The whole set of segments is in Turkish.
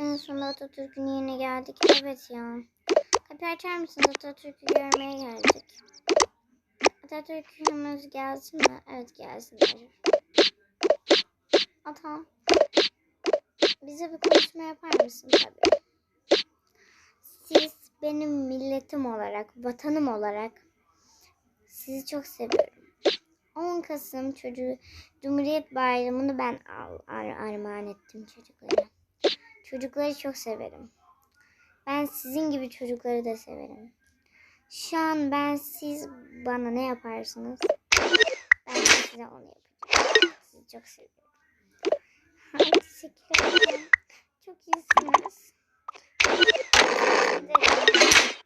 En sonunda Atatürk'ün yerine geldik. Evet ya. Kapı açar mısınız? Atatürk'ü görmeye geldik. Atatürk'ümüz gelsin mi? Evet gelsinler. Atam. Bize bir konuşma yapar mısın tabii? Siz benim milletim olarak, vatanım olarak sizi çok seviyorum. 10 Kasım çocuğu Cumhuriyet Bayramı'nı ben al, ar- armağan ettim çocuklara. Çocukları çok severim. Ben sizin gibi çocukları da severim. Şu an ben siz bana ne yaparsınız? Ben de size onu yapacağım. Sizi çok seviyorum. Teşekkür ederim. Çok iyisiniz. Teşekkür ederim.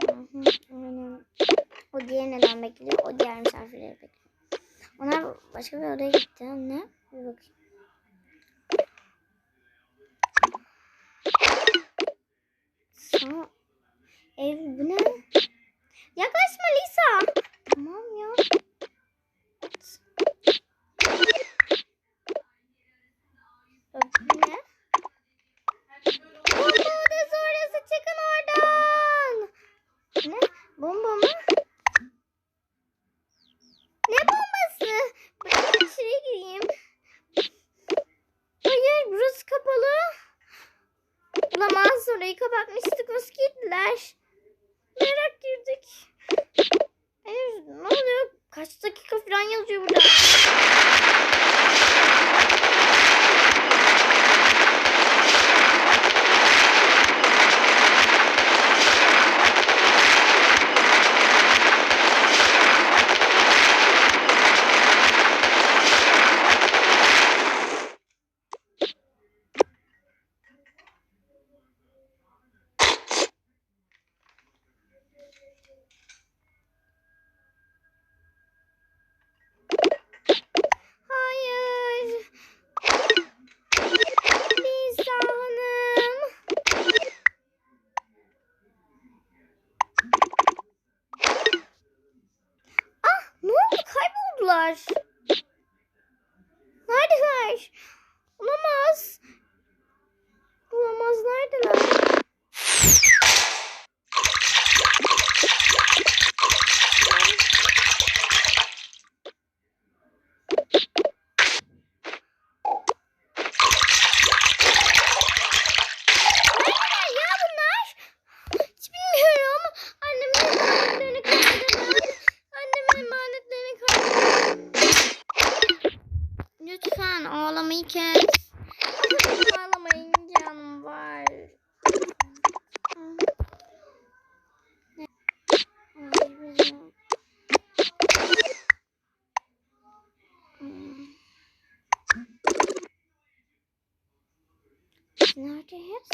Hı hı, aynen. O diğer neden bekliyor? O diğer misafirleri bekliyor. Onlar başka bir odaya gitti. Ne? Bir bakayım. Sana... Ev bu ne? Yaklaşma Lisa. Tamam ya. Bu ne? Bomba odası orası. Çıkın oradan. Ne? Bomba mı? Ne bombası? Ben içeri gireyim. Hayır burası kapalı. Olamaz orayı kapatmıştık moskitler. Merak girdik. Hayır ne oluyor? Kaç dakika falan yazıyor burada. Hayır. Lisa Hanım. Ah ne oldu kayboldular. Neredeler? Olamaz. Olamaz neredeler? Neredeler ya bunlar? Hiç bilmiyorum. Annemin emanetlerini kaybedemem. Annemin emanetlerini kaybedemem. Lütfen ağlamayı kes. Ağlamayın canım var. Ne? Ay, bizim- Hmm. Biz Neredeyiz?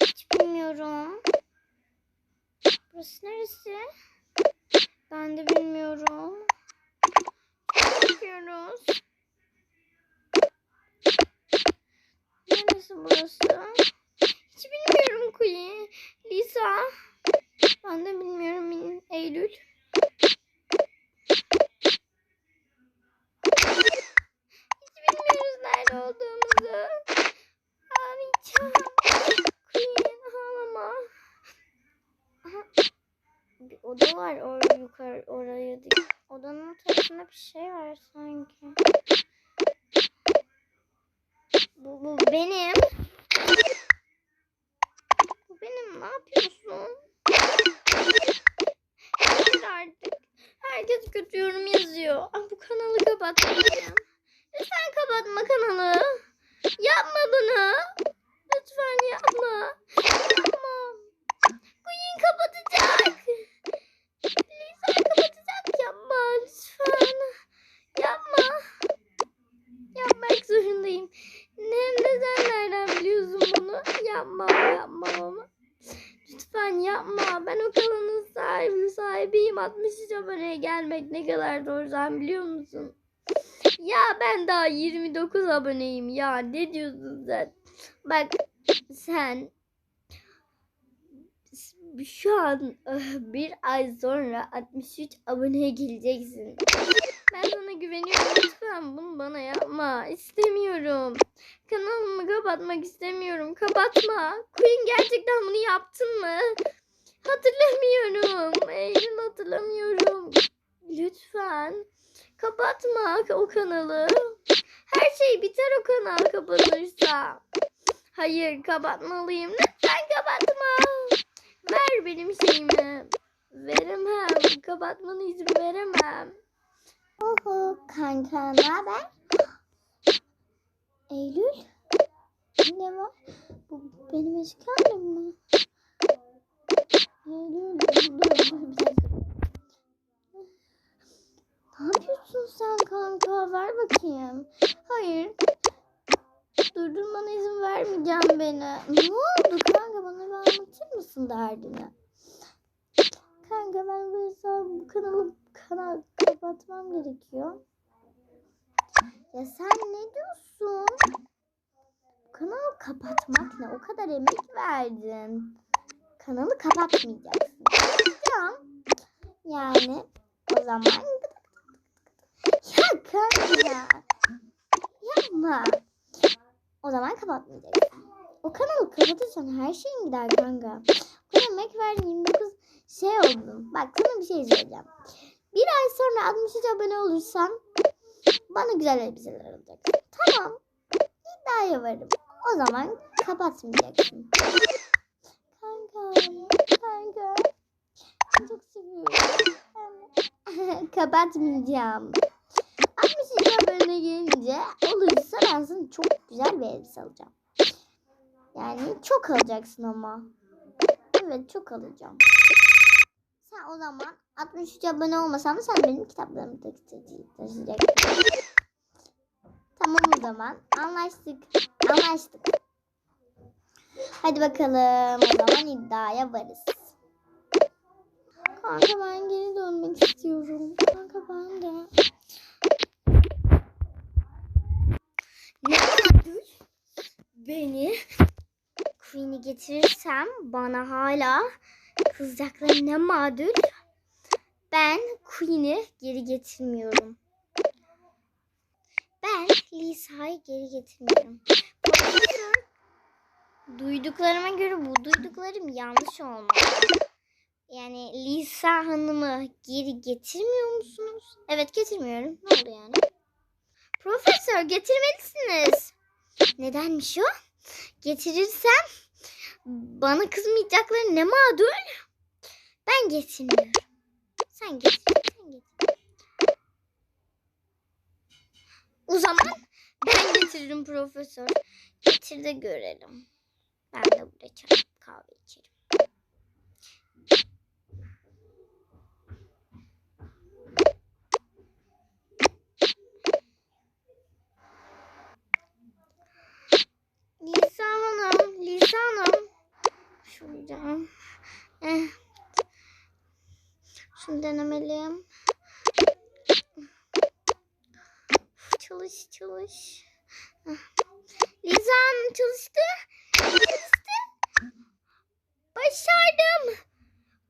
Hiç bilmiyorum. Burası neresi? Ben de bilmiyorum. Bakıyoruz. Neresi burası? Hiç bilmiyorum Queen. Lisa. Ben de bilmiyorum Min- Eylül. Hiç bilmiyoruz nerede olduğumuzu. Ağlayacağım. Queen ağlama. Aha. Bir oda var orada yukarı oraya dik. Odanın tarafında bir şey var sanki. Bu, bu benim. Bu benim. Ne yapıyorsun? Artık. Herkes kötü yorum yazıyor. Ah, bu kanalı kapatmayacağım. Lütfen kapatma kanalı. Yapma bunu. Lütfen. Yapma. Queen kapatacak. Lisa kapatacak. Yapma lütfen. Yapma. Yapmak zorundayım. Ne, neden nereden biliyorsun bunu? Yapma yapma ama. Lütfen yapma. Ben o kanalın sahibi sahibiyim. 60 aboneye gelmek ne kadar zor sen biliyor musun? Ya ben daha 29 aboneyim ya. Ne diyorsun sen? Bak sen şu an eh, bir ay sonra 63 aboneye geleceksin. Ben sana güveniyorum. Lütfen bunu bana yapma. İstemiyorum. Kanalımı kapatmak istemiyorum. Kapatma. Queen gerçekten bunu yaptın mı? Hatırlamıyorum. Eylül hatırlamıyorum. Lütfen. Kapatma o kanalı. Her şey biter o kanal kapanırsa. Hayır kapatmalıyım. Lütfen kapatma. Ver benim şeyimi. Veremem. Kapatmanı izin veremem. Oho kanka ne haber? Eylül? Ne var? Bu benim eski halim mi? Eylül dur dur bir dakika. Ne yapıyorsun sen kanka? Ver bakayım. Hayır. Durdurmana izin vermeyeceğim beni. Ne oldu kanka? Bana bir anlatır mısın derdini? Kanka ben bu kanalı kanal kapatmam gerekiyor. Ya sen ne diyorsun? Kanalı kapatmak ne? O kadar emek verdin. Kanalı kapatmayacaksın. Kapatacağım. Yani o zaman ya kanka ya. Yapma. O zaman kapatmayacaksın. O kanalı kapatırsan her şeyin gider kanka. Bu emek verdin 29 şey oldum. Bak sana bir şey söyleyeceğim. Bir ay sonra 63 abone olursan bana güzel elbiseler alacaksın. Tamam. İddiaya varım. O zaman kapatmayacaksın. Kanka. Kanka. Çok seviyorum. Kapatmayacağım. 62 abone gelince olursa ben sana çok güzel bir elbise alacağım. Yani çok alacaksın ama. Evet çok alacağım. Sen o zaman 63 abone olmasan da sen benim kitaplarımı taşıyacaksın. Tamam o zaman. Anlaştık. Anlaştık. Hadi bakalım. O zaman iddiaya varız. Kanka ben geri dönmek istiyorum. Kanka ben de. Ne kadar beni Queen'i getirirsem bana hala kızacaklar ne mağdur. Ben Queen'i geri getirmiyorum. Ben Lisa'yı geri getirmiyorum. Profesör, duyduklarıma göre bu duyduklarım yanlış olmalı. Yani Lisa Hanım'ı geri getirmiyor musunuz? Evet getirmiyorum. Ne oldu yani? Profesör getirmelisiniz. Nedenmiş o? Getirirsem bana kızmayacakları ne mağdur? Ben getirmiyorum. Sen getir. Sen getir. O zaman ben getiririm profesör. Getir de görelim. Ben de burada çay kahve içerim. Lisa Hanım, Lisa Hanım. Şuradan. Eh. Şunu denemeliyim. Çalış, çalış. Ah. Hanım çalıştı. Çalıştı. Başardım.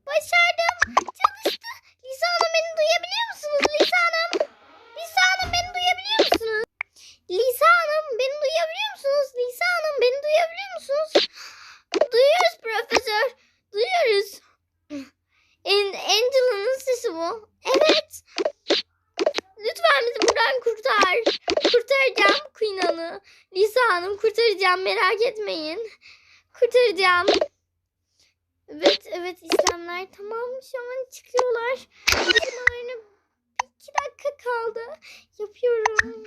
Başardım. Çalıştı. Lisa Hanım beni duyabiliyor musunuz? Lisa Hanım. Lisa Hanım beni duyabiliyor musunuz? Lisa Hanım beni duyabiliyor musunuz? Lisa Hanım beni duyabiliyor musunuz? Duyuyoruz profesör. Duyuyoruz. Angela'nın sesi bu. Evet. Lütfen bizi buradan kurtar. Kurtaracağım Queen Hanım. Lisa Hanım kurtaracağım merak etmeyin. Kurtaracağım. Evet evet işlemler tamam şu an çıkıyorlar. Bir iki dakika kaldı. Yapıyorum.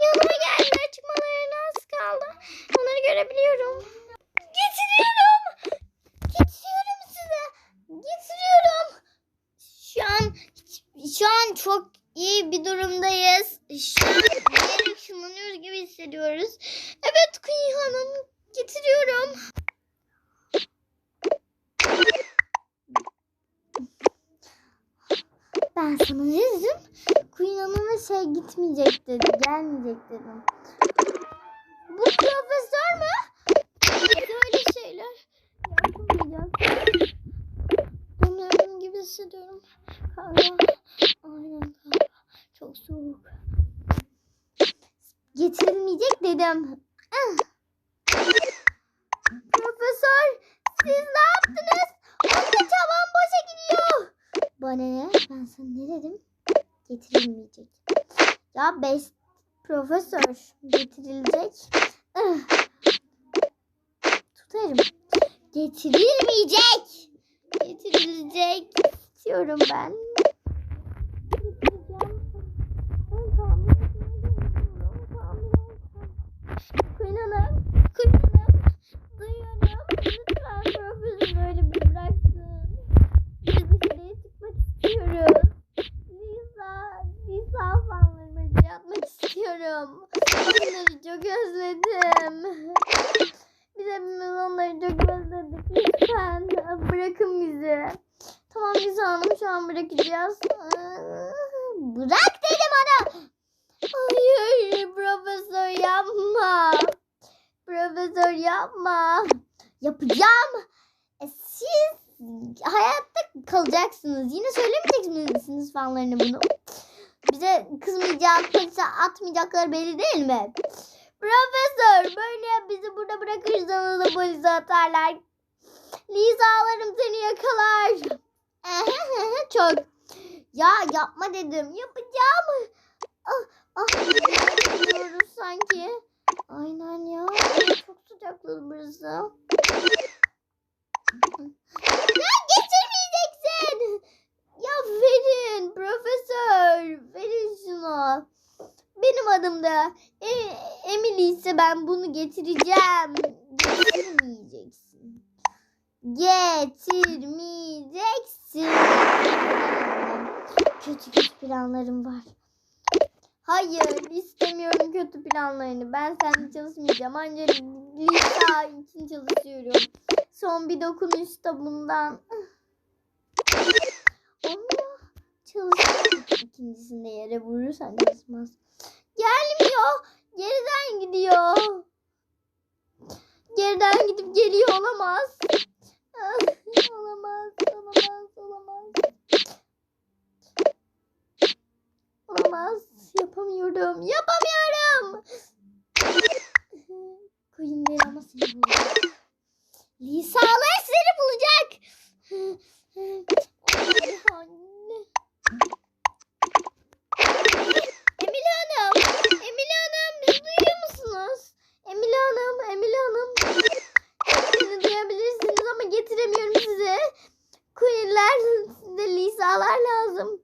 Yanıma geldiler çıkmalarına az kaldı. Onları görebiliyorum. Getiriyorum. Getiriyorum size. Getiriyorum. Şu an şu an çok iyi bir durumdayız. Şu an bir ışınlanıyoruz gibi hissediyoruz. Evet Queen Hanım getiriyorum. Ben sana ne dedim? Queen Hanım'a şey gitmeyecek dedi. Gelmeyecek dedim. yapmayacağız. Donuyorum gibi hissediyorum. Kahve. Aynen. Çok soğuk. Getirilmeyecek dedim. Ah. Profesör siz ne yaptınız? Onca çaban boşa gidiyor. Bana ne? Ben sana ne dedim? Getirilmeyecek. Ya beş profesör getirilecek. Ah. Tutarım. Getirilmeyecek. Getirilecek istiyorum ben. Queen Hanım. Duyuyorum. Lütfen profesör böyle bıraksın. Biz dışarıya çıkmak istiyoruz. Lisa. Lisa fanlarıma yatmak istiyorum. Onları çok özledim. Biz hepimiz onları çok özledik. Lütfen bırakın bizi. Tamam Lisa Hanım şu an bırakacağız. Bırak dedim ana. Hayır profesör yapma. Profesör yapma. Yapacağım. E, siz hayatta kalacaksınız. Yine söylemeyecek misiniz fanlarına bunu? Bize kızmayacak, polise atmayacaklar belli değil mi? Profesör böyle bizi burada bırakırsanız da polise atarlar. Lisa alırım seni yakalar. Çok. Ya yapma dedim. Yapacağım. Ah, ah, gidiyoruz sanki. Aynen ya. Çok sıcakladı burası. Ya geçirmeyeceksin. Ya verin profesör. Verin. Benim adım da e, Emily ise ben bunu getireceğim. Getirmeyeceksin. Getirmeyeceksin. Kötü kötü planlarım var. Hayır istemiyorum kötü planlarını. Ben seninle çalışmayacağım. Ancak Lisa için çalışıyorum. Son bir dokunuş da bundan. Olmuyor. Çalışıyor. İkincisinde yere vurursan çalışmaz. Gelmiyor. Geriden gidiyor. Geriden gidip geliyor olamaz. Ah, olamaz, olamaz, olamaz. Olamaz. Yapamıyorum. Yapamıyorum. Koyunları ama seni bulacak. Lisalar seni bulacak. Anne. Emine Hanım. Emine Hanım bizi duyuyor musunuz? Emine Hanım. Emine Hanım. Beni duyabilirsiniz ama getiremiyorum size. Queen'ler size Lisa'lar lazım.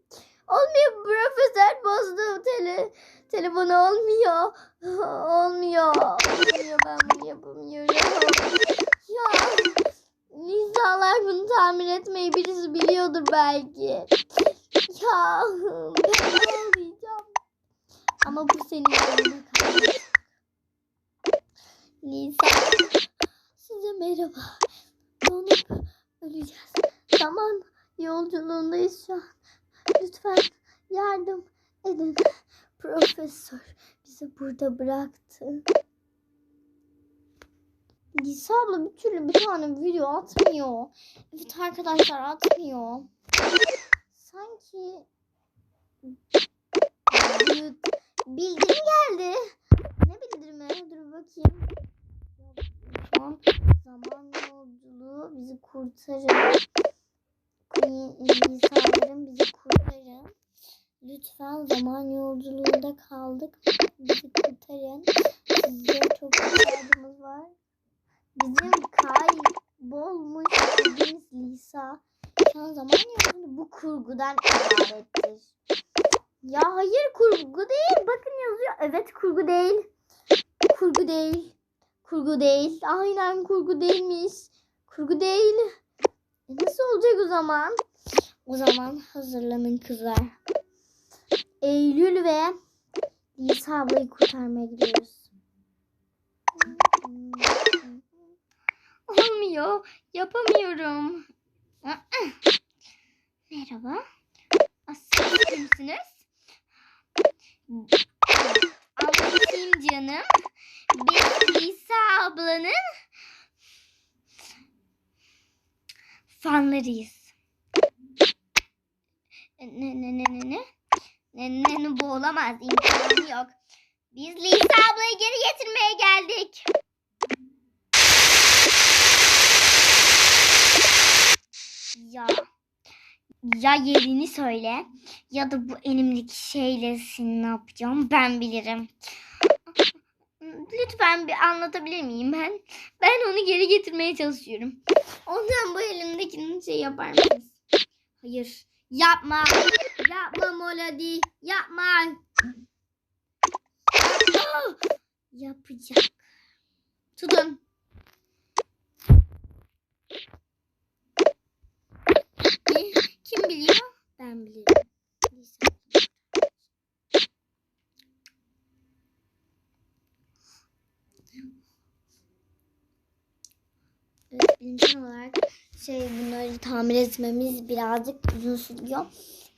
Olmuyor profesör bozdu tele telefonu olmuyor. Olmuyor. Olmuyor ben bunu yapamıyorum. Ya Lisa'lar bunu tamir etmeyi birisi biliyordur belki. Ya ben ağlayacağım. Ama bu senin yanına kalmış. Lisa size merhaba. Donup öleceğiz. Zaman yolculuğundayız şu an. Lütfen yardım edin. Profesör bizi burada bıraktı. Lisa abla bir türlü bir tane video atmıyor. Evet arkadaşlar atmıyor. Sanki bildirim geldi. Ne bildirimi? Dur bakayım. An zaman yolculuğu bizi kurtarır. İnsanların bizi kurtarın. Lütfen zaman yolculuğunda kaldık. Bizi kurtarın. Size çok ihtiyacımız var. Bizim kaybolmuş dediğimiz Lisa. Şu an zaman yolculuğu bu kurgudan ibarettir. Ya hayır kurgu değil. Bakın yazıyor. Evet kurgu değil. Kurgu değil. Kurgu değil. Aynen kurgu değilmiş. Kurgu değil. E nasıl olacak o zaman? O zaman hazırlanın kızlar. Eylül ve Lisa ablayı kurtarmaya gidiyoruz. Olmuyor. Yapamıyorum. Merhaba. Siz kimsiniz? Anlatayım canım. Biz Lisa ablanın fanlarıyız. Ne ne ne ne ne? Ne ne ne bu olamaz imkanı yok. Biz Lisa ablayı geri getirmeye geldik. Ya ya yerini söyle ya da bu elimdeki şeyle seni ne yapacağım ben bilirim. Lütfen bir anlatabilir miyim ben? Ben onu geri getirmeye çalışıyorum. Ondan bu elimdekini şey yapar mısınız? Hayır. Yapma. Yapma Molody. Yapma. Yapma. Yapacak. Tutun. Ki- Kim biliyor? Ben biliyorum. Lisa. Evet, bilimsel olarak şey bunları tamir etmemiz birazcık uzun sürüyor.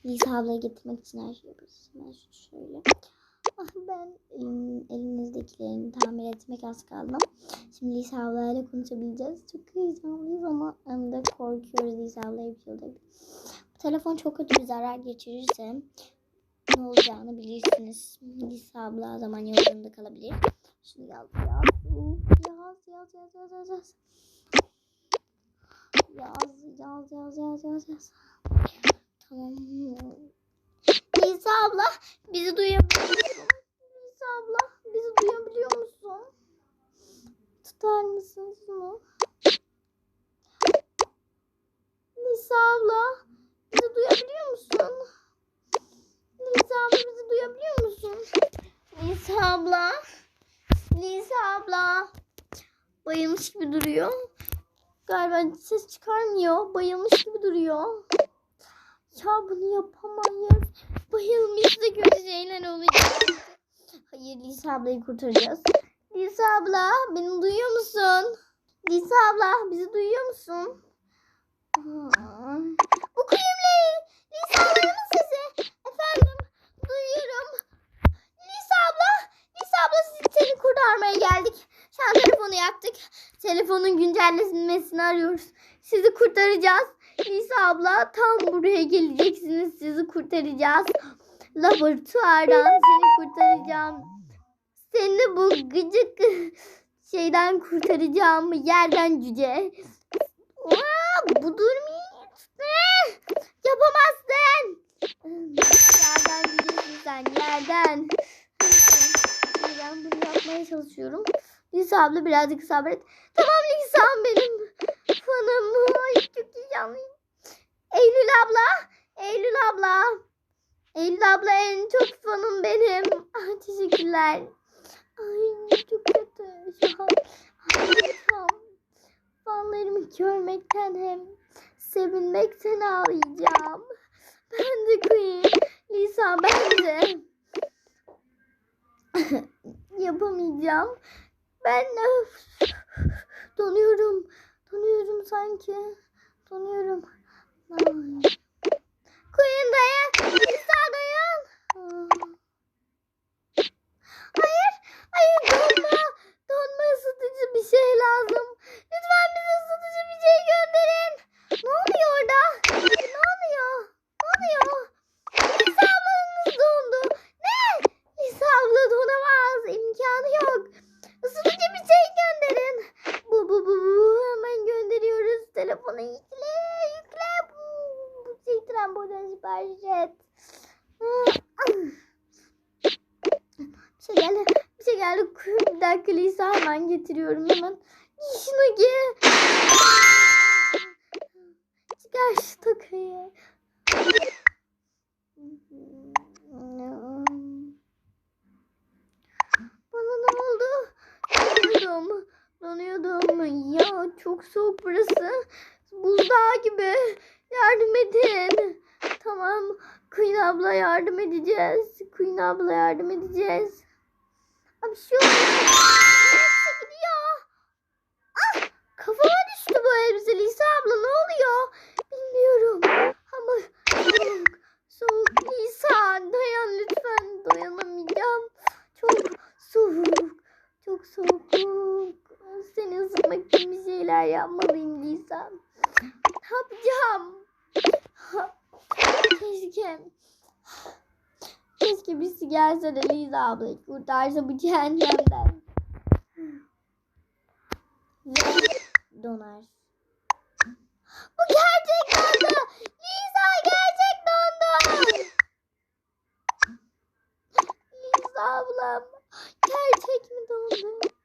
Lisa ablayı getirmek için her şey yapıyoruz. Şöyle. Ah ben elim, elinizdekilerini tamir etmek az kaldı. Şimdi Lisa ablayla konuşabileceğiz. Çok heyecanlıyız ama hem de korkuyoruz Lisa ablaya bir şey. Bu telefon çok kötü bir zarar geçirirse ne olacağını bilirsiniz. Lisa abla zaman yolunda kalabilir. Şimdi yaz yaz. Uf, Yaz yaz yaz yaz yaz yaz. Yaz yaz yaz yaz yaz. Tamam. Lisa abla bizi duyabiliyor musun? Lisa abla bizi duyabiliyor musun? Tutar mısın şunu? Lisa abla bizi duyabiliyor musun? Lisa abla bizi duyabiliyor musun? Lisa abla. Lisa abla. Bayılmış gibi duruyor. Galiba ses çıkarmıyor. Bayılmış gibi duruyor. Ya bunu yapamayız. Bayılmış da kötü şeyler olacak. Hayır Lisa ablayı kurtaracağız. Lisa abla beni duyuyor musun? Lisa abla bizi duyuyor musun? Bu kuyumlu Lisa ablanın sesi. Efendim duyuyorum. Lisa abla. Lisa abla seni kurtarmaya geldik. Şu an telefonu yaktık. Telefonun güncellenmesini arıyoruz. Sizi kurtaracağız. Lisa abla tam buraya geleceksiniz. Sizi kurtaracağız. Laboratuvardan seni kurtaracağım. Seni bu gıcık şeyden kurtaracağım. Yerden cüce. Aa, bu durmayın. Ne? Yapamazsın. Yerden cücesin sen. Yerden. Ben bunu yapmaya çalışıyorum. Lisa abla birazcık sabret. Tamam Lisa'm benim. Fanım. Ay çok heyecanlıyım. Eylül abla. Eylül abla. Eylül abla en çok fanım benim. Ay, teşekkürler. Ay çok kötü şu an. Ay, tamam. Fanlarımı görmekten hem sevinmekten ağlayacağım. Ben de Queen. Lisa ben de. Yapamayacağım. Ben de donuyorum. Donuyorum sanki. Donuyorum. Ay. Queen dayan. Aa. Hayır. Hayır donma. Donma ısıtıcı bir şey lazım. Lütfen bize ısıtıcı bir şey gönderin. Ne oluyor orada? Ne oluyor? Ne oluyor? Lisa ablanız dondu. Ne? Lisa abla donamaz. İmkanı yok. Isıtıcı bir şey gönderin. Bu bu bu bu. Hemen gönderiyoruz. Telefona yükle. Yükle. Bu, şey trambolden sipariş et. Bir şey geldi. Bir şey geldi. Bir dakika Lisa hemen getiriyorum hemen. Şunu giy. Çıkar şu takıyı. Bana ne oldu? Donuyordum. Donuyordum. Ya çok soğuk burası. Buzdağı gibi. Yardım edin. Tamam. Queen abla yardım edeceğiz. Queen abla yardım edeceğiz. Abi şu Hepsi gidiyor. Ah! Kafama düştü bu elbise Lisa abla ne oluyor? Bilmiyorum. Ama soğuk. Soğuk. Lisa dayan lütfen. Dayanamayacağım. Çok soğuk. Çok soğuk. Seni ısıtmak için bir şeyler yapmalıyım Lisa. Ne yapacağım? Keşke De Liza ablayı kurtarsa bu cehennemden. Ve donar. Bu gerçek dondu. Liza gerçek dondu. Liza ablam gerçek mi dondu?